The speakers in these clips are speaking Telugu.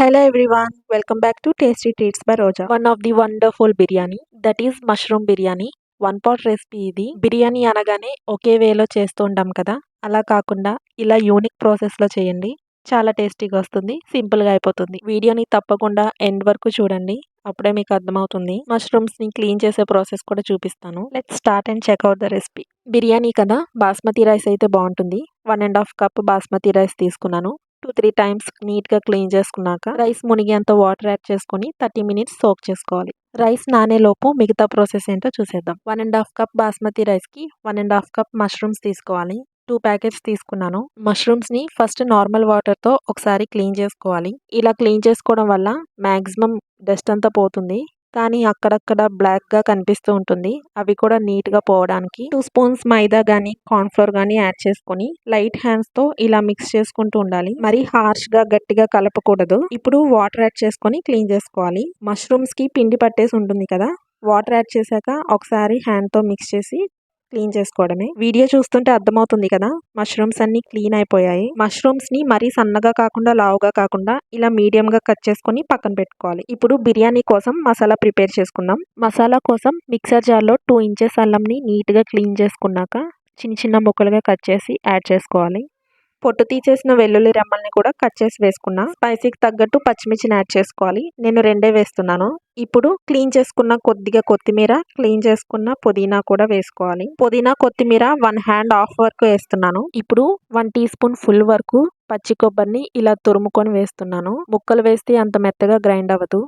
Hello everyone welcome back to tasty treats by Roja one of the wonderful biryani that is mushroom biryani one pot recipe ఇది. బిర్యానీ అనగానే ఒకే వేలో చేస్తూ ఉంటాం కదా. అలా కాకుండా ఇలా యూనిక్ ప్రాసెస్లో చేయండి. చాలా టేస్టీగా వస్తుంది. సింపుల్గా అయిపోతుంది. వీడియోని తప్పకుండా ఎండ్ వరకు చూడండి. అప్పుడే మీకు అర్థమవుతుంది. మష్రూమ్స్ని క్లీన్ చేసే ప్రాసెస్ కూడా చూపిస్తాను. Let start and check out the recipe biryani కదా. బాస్మతి రైస్ అయితే బాగుంటుంది. One and half cup basmati rice తీసుకున్నాను. టూ త్రీ టైమ్స్ నీట్గా క్లీన్ చేసుకున్నాక రైస్ మునిగేంత వాటర్ యాడ్ చేసుకొని థర్టీ మినిట్స్ సోక్ చేసుకోవాలి. రైస్ నానేలోపు మిగతా ప్రాసెస్ ఏంటో చూసేద్దాం. One and half cup basmati రైస్కి one and half cup mushrooms తీసుకోవాలి. టూ ప్యాకెట్స్ తీసుకున్నాను. మష్రూమ్స్ని ఫస్ట్ నార్మల్ వాటర్తో ఒకసారి క్లీన్ చేసుకోవాలి. ఇలా క్లీన్ చేసుకోవడం వల్ల మ్యాక్సిమం డస్ట్ అంతా పోతుంది. కానీ అక్కడక్కడ బ్లాక్గా కనిపిస్తూ ఉంటుంది. అవి కూడా నీట్గా పోవడానికి. టూ స్పూన్స్ మైదా కానీ కార్న్ఫ్లోర్ కానీ యాడ్ చేసుకొని లైట్ హ్యాండ్స్తో ఇలా మిక్స్ చేసుకుంటూ ఉండాలి. మరీ హార్ష్గా గట్టిగా కలపకూడదు. ఇప్పుడు వాటర్ యాడ్ చేసుకొని క్లీన్ చేసుకోవాలి. మష్రూమ్స్కి పిండి పట్టేసి ఉంటుంది కదా? వాటర్ యాడ్ చేశాక ఒకసారి హ్యాండ్తో మిక్స్ చేసి క్లీన్ చేసుకోవడమే. వీడియో చూస్తుంటే అర్థమవుతుంది కదా మష్రూమ్స్ అన్ని క్లీన్ అయిపోయాయి. మష్రూమ్స్ని మరీ సన్నగా కాకుండా లావుగా కాకుండా ఇలా మీడియం గా కట్ చేసుకొని పక్కన పెట్టుకోవాలి. ఇప్పుడు బిర్యానీ కోసం మసాలా ప్రిపేర్ చేసుకుందాం. మసాలా కోసం మిక్సర్ జార్లో టూ ఇంచెస్ అల్లంని నీట్గా క్లీన్ చేసుకున్నాక చిన్న చిన్న ముక్కలుగా కట్ చేసి యాడ్ చేసుకోవాలి. పొట్టు తీసేసిన వెల్లుల్లి రెమ్మల్ని కూడా కట్ చేసి వేసుకున్నా. స్పైసీకి తగ్గట్టు పచ్చిమిర్చిని యాడ్ చేసుకోవాలి. నేను రెండే వేస్తున్నాను. ఇప్పుడు క్లీన్ చేసుకున్న కొద్దిగా కొత్తిమీర క్లీన్ చేసుకున్న పుదీనా కూడా వేసుకోవాలి. పుదీనా కొత్తిమీర వన్ హ్యాండ్ హాఫ్ వరకు వేస్తున్నాను. ఇప్పుడు వన్ టీ స్పూన్ ఫుల్ వరకు పచ్చి కొబ్బరిని ఇలా తురుముకొని వేస్తున్నాను. ముక్కలు వేస్తే అంత మెత్తగా గ్రైండ్ అవ్వదు.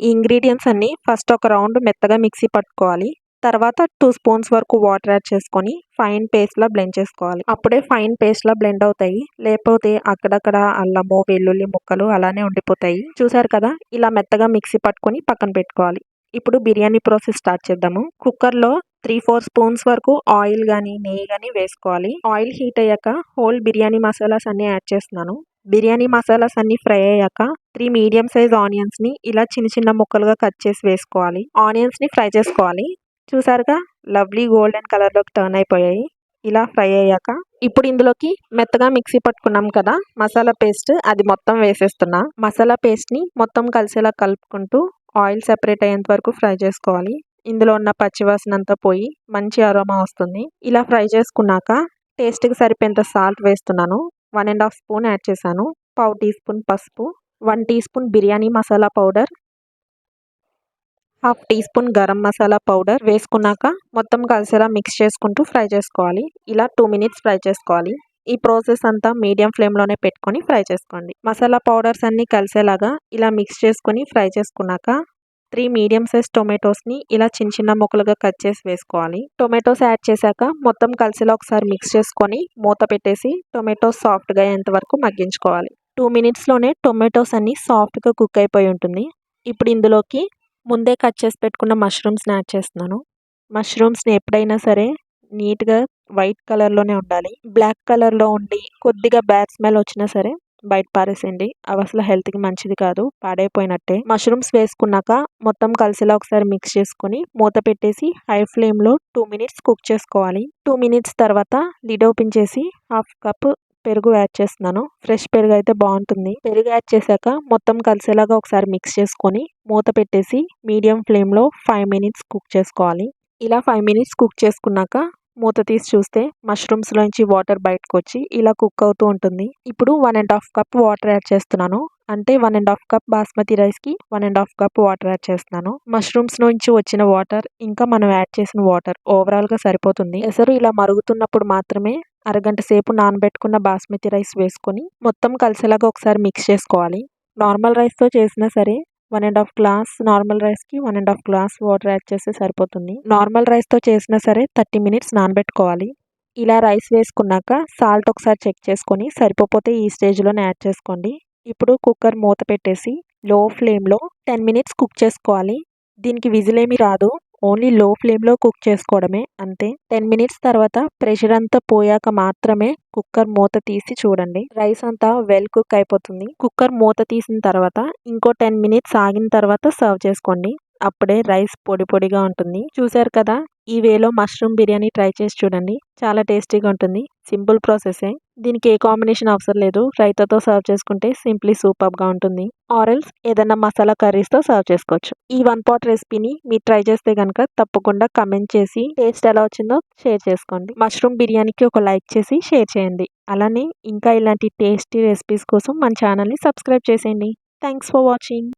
ఈ ఇంగ్రీడియంట్స్ అన్ని ఫస్ట్ ఒక రౌండ్ మెత్తగా మిక్సీ పట్టుకోవాలి. తర్వాత టూ స్పూన్స్ వరకు వాటర్ యాడ్ చేసుకొని ఫైన్ పేస్ట్లా బ్లెండ్ చేసుకోవాలి. అప్పుడే ఫైన్ పేస్ట్లా బ్లెండ్ అవుతాయి. లేకపోతే అక్కడక్కడ అల్లము వెల్లుల్లి ముక్కలు అలానే ఉండిపోతాయి. చూసారు కదా? ఇలా మెత్తగా మిక్సీ పట్టుకొని పక్కన పెట్టుకోవాలి. ఇప్పుడు బిర్యానీ ప్రాసెస్ స్టార్ట్ చేద్దాము. కుక్కర్లో త్రీ ఫోర్ స్పూన్స్ వరకు ఆయిల్ కానీ నెయ్యి కానీ వేసుకోవాలి. ఆయిల్ హీట్ అయ్యాక హోల్ బిర్యానీ మసాలాస్ అన్నీ యాడ్ చేస్తున్నాను. బిర్యానీ మసాలాస్ అన్ని ఫ్రై అయ్యాక త్రీ మీడియం సైజ్ ఆనియన్స్ని ఇలా చిన్న చిన్న ముక్కలుగా కట్ చేసి వేసుకోవాలి. ఆనియన్స్ని ఫ్రై చేసుకోవాలి. చూసారుగా? లవ్లీ గోల్డెన్ కలర్లోకి టర్న్ అయిపోయాయి. ఇలా ఫ్రై అయ్యాక ఇప్పుడు ఇందులోకి మెత్తగా మిక్సీ పట్టుకున్నాం కదా? మసాలా పేస్ట్ అది మొత్తం వేసేస్తున్నా. మసాలా పేస్ట్ని మొత్తం కలిసేలా కలుపుకుంటూ ఆయిల్ సెపరేట్ అయ్యేంత వరకు ఫ్రై చేసుకోవాలి. ఇందులో ఉన్న పచ్చివాసన అంతా పోయి మంచి అరోమా వస్తుంది. ఇలా ఫ్రై చేసుకున్నాక టేస్ట్కి సరిపోయేంత సాల్ట్ వేస్తున్నాను. One and half spoon add చేశాను. పావు టీ స్పూన్ పసుపు. One tea spoon biryani masala powder. Half tea spoon garam masala powder వేసుకున్నాక మొత్తం కలిసేలా మిక్స్ చేసుకుంటూ ఫ్రై చేసుకోవాలి. ఇలా టూ మినిట్స్ ఫ్రై చేసుకోవాలి. ఈ ప్రాసెస్ అంతా మీడియం ఫ్లేమ్లోనే పెట్టుకొని ఫ్రై చేసుకోండి. మసాలా పౌడర్స్ అన్నీ కలిసేలాగా ఇలా మిక్స్ చేసుకొని ఫ్రై చేసుకున్నాక త్రీ మీడియం సైజ్ టొమాటోస్ని ఇలా చిన్న చిన్న ముక్కలుగా కట్ చేసి వేసుకోవాలి. టొమాటోస్ యాడ్ చేశాక మొత్తం కలిసేలా ఒకసారి మిక్స్ చేసుకొని మూత పెట్టేసి టొమాటోస్ సాఫ్ట్గా అయ్యేంత వరకు మగ్గించుకోవాలి. టూ మినిట్స్లోనే టొమాటోస్ అన్నీ సాఫ్ట్గా కుక్ అయిపోయి ఉంటుంది. ఇప్పుడు ఇందులోకి ముందే కట్ చేసి పెట్టుకున్న మష్రూమ్స్ని యాడ్ చేస్తున్నాను. మష్రూమ్స్ని ఎప్పుడైనా సరే నీట్గా వైట్ కలర్లోనే ఉండాలి. బ్లాక్ కలర్లో ఉండి కొద్దిగా బ్యాడ్ స్మెల్ వచ్చినా సరే బయట పారేసేయండి. అవి అసలు హెల్త్కి మంచిది కాదు పాడైపోయినట్టే. మష్రూమ్స్ వేసుకున్నాక మొత్తం కలిసేలా ఒకసారి మిక్స్ చేసుకొని మూత పెట్టేసి హై ఫ్లేమ్లో టూ మినిట్స్ కుక్ చేసుకోవాలి. టూ మినిట్స్ తర్వాత లిడ్ ఓపెన్ చేసి హాఫ్ కప్ పెరుగు యాడ్ చేస్తున్నాను. ఫ్రెష్ పెరుగు అయితే బాగుంటుంది. పెరుగు యాడ్ చేశాక మొత్తం కలిసేలాగా ఒకసారి మిక్స్ చేసుకొని మూత పెట్టేసి మీడియం ఫ్లేమ్లో ఫైవ్ మినిట్స్ కుక్ చేసుకోవాలి. ఇలా ఫైవ్ మినిట్స్ కుక్ చేసుకున్నాక మూత తీసి చూస్తే మష్రూమ్స్లోంచి వాటర్ బయటకు వచ్చి ఇలా కుక్ అవుతూ ఉంటుంది. ఇప్పుడు one and half cup water add చేస్తున్నాను. అంటే one and half cup basmati రైస్కి one and half cup water add చేస్తున్నాను. మష్రూమ్స్ నుంచి వచ్చిన వాటర్ ఇంకా మనం యాడ్ చేసిన వాటర్ ఓవరాల్గా సరిపోతుంది. ఎసరు ఇలా మరుగుతున్నప్పుడు మాత్రమే అరగంట సేపు నానబెట్టుకున్న బాస్మతి రైస్ వేసుకొని మొత్తం కలిసేలాగా ఒకసారి మిక్స్ చేసుకోవాలి. నార్మల్ రైస్తో చేసినా సరే one and half glass normal రైస్కి one and half glass water add చేస్తే సరిపోతుంది. నార్మల్ రైస్తో చేసినా సరే థర్టీ మినిట్స్ నానబెట్టుకోవాలి. ఇలా రైస్ వేసుకున్నాక సాల్ట్ ఒకసారి చెక్ చేసుకొని సరిపోతే ఈ స్టేజ్లోనే యాడ్ చేసుకోండి. ఇప్పుడు కుక్కర్ మూత పెట్టేసి లో ఫ్లేమ్లో టెన్ మినిట్స్ కుక్ చేసుకోవాలి. దీనికి విజిల్ ఏమీ రాదు. ఓన్లీ లో ఫ్లేమ్లో కుక్ చేసుకోవడమే అంతే. టెన్ మినిట్స్ తర్వాత ప్రెషర్ అంతా పోయాక మాత్రమే కుక్కర్ మూత తీసి చూడండి. రైస్ అంతా వెల్ కుక్ అయిపోతుంది. కుక్కర్ మూత తీసిన తర్వాత ఇంకో టెన్ మినిట్స్ ఆగిన తర్వాత సర్వ్ చేసుకోండి. అప్పుడే రైస్ పొడి పొడిగా ఉంటుంది. చూసారు కదా? ఈ వేలో మష్రూమ్ బిర్యానీ ట్రై చేసి చూడండి. చాలా టేస్టీగా ఉంటుంది. సింపుల్ ప్రాసెసే. దీనికి ఏ కాంబినేషన్ అవసరం లేదు. రైతాతో సర్వ్ చేసుకుంటే సింప్లీ సూపర్గా ఉంటుంది. ఆరెల్స్ ఏదైనా మసాలా కర్రీస్తో సర్వ్ చేసుకోవచ్చు. ఈ వన్ పాట్ రెసిపీని మీరు ట్రై చేస్తే కనుక తప్పకుండా కమెంట్ చేసి టేస్ట్ ఎలా వచ్చిందో షేర్ చేసుకోండి. మష్రూమ్ బిర్యానీకి ఒక లైక్ చేసి షేర్ చేయండి. అలానే ఇంకా ఇలాంటి టేస్టీ రెసిపీస్ కోసం మన ఛానల్ని సబ్స్క్రైబ్ చేసేయండి. Thanks for watching